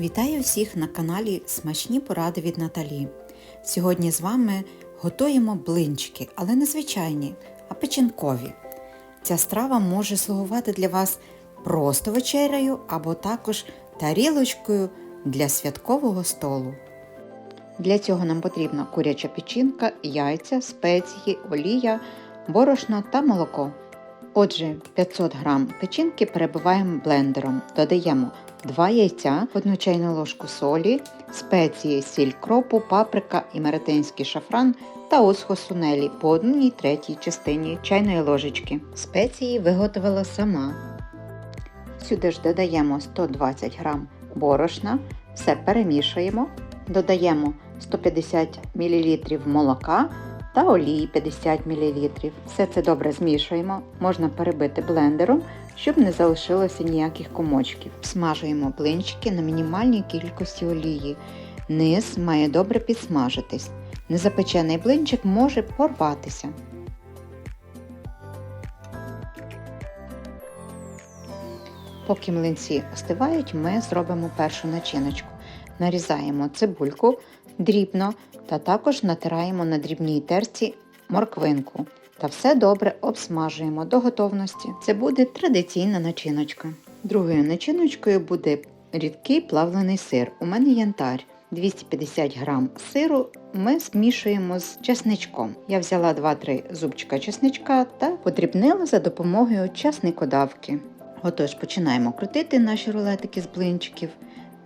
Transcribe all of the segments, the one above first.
Вітаю всіх на каналі Смачні поради від Наталі. Сьогодні з вами готуємо блинчики, але не звичайні, а печінкові. Ця страва може слугувати для вас просто вечерею або також тарілочкою для святкового столу. Для цього нам потрібна куряча печінка, яйця, спеції, олія, борошно та молоко. Отже, 500 г печінки перебиваємо блендером, додаємо 2 яйця, 1 чайну ложку солі, спеції, сіль кропу, паприка і меретинський шафран та осхо сунелі по 1 третій частині чайної ложечки. Спеції виготовила сама. Сюди ж додаємо 120 г борошна, все перемішуємо, додаємо 150 мл молока та олії 50 мл. Все це добре змішуємо, можна перебити блендером, щоб не залишилося ніяких комочків. Смажуємо блинчики на мінімальній кількості олії. Низ має добре підсмажитись. Незапечений блинчик може порватися. Поки млинці остивають, ми зробимо першу начиночку. Нарізаємо цибульку дрібно та також натираємо на дрібній терці морквинку. Та все добре обсмажуємо до готовності. Це буде традиційна начиночка. Другою начиночкою буде рідкий плавлений сир. У мене янтар. 250 г сиру ми змішуємо з чесничком. Я взяла 2-3 зубчика чесничка та подрібнила за допомогою часникодавки. Отож, починаємо крутити наші рулетики з блинчиків.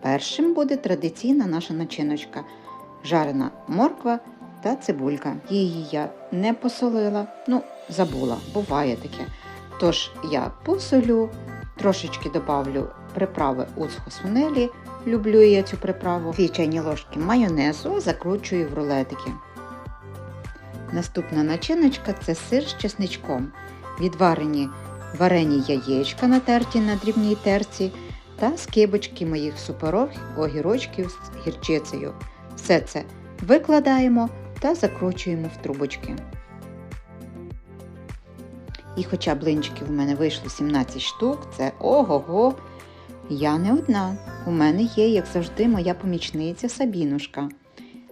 Першим буде традиційна наша начиночка жарена морква та цибулька. Її я не посолила, ну, забула, буває таке. Тож я посолю, трошечки добавлю приправи уцхо-сунелі, люблю я цю приправу, дві чайні ложки майонезу закручую в рулетики. Наступна начиночка це сир з чесничком. Відварені варені яєчка натерті на дрібній терці та скибочки моїх супорових огірочків з гірчицею. Все це викладаємо та закручуємо в трубочки. І хоча блинчиків у мене вийшло 17 штук, це ого-го, я не одна. У мене є, як завжди, моя помічниця Сабінушка.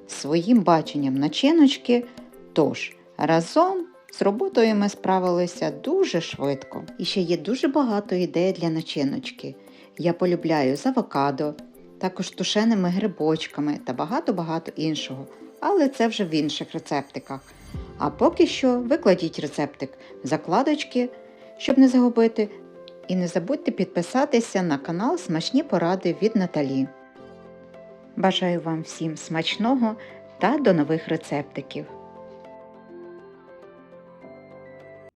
Своїм баченням начиночки, тож разом з роботою ми справилися дуже швидко. І ще є дуже багато ідей для начиночки. Я полюбляю з авокадо, також тушеними грибочками та багато-багато іншого. Але це вже в інших рецептиках. А поки що викладіть рецептик в закладочки, щоб не загубити. І не забудьте підписатися на канал Смачні поради від Наталі. Бажаю вам всім смачного та до нових рецептиків!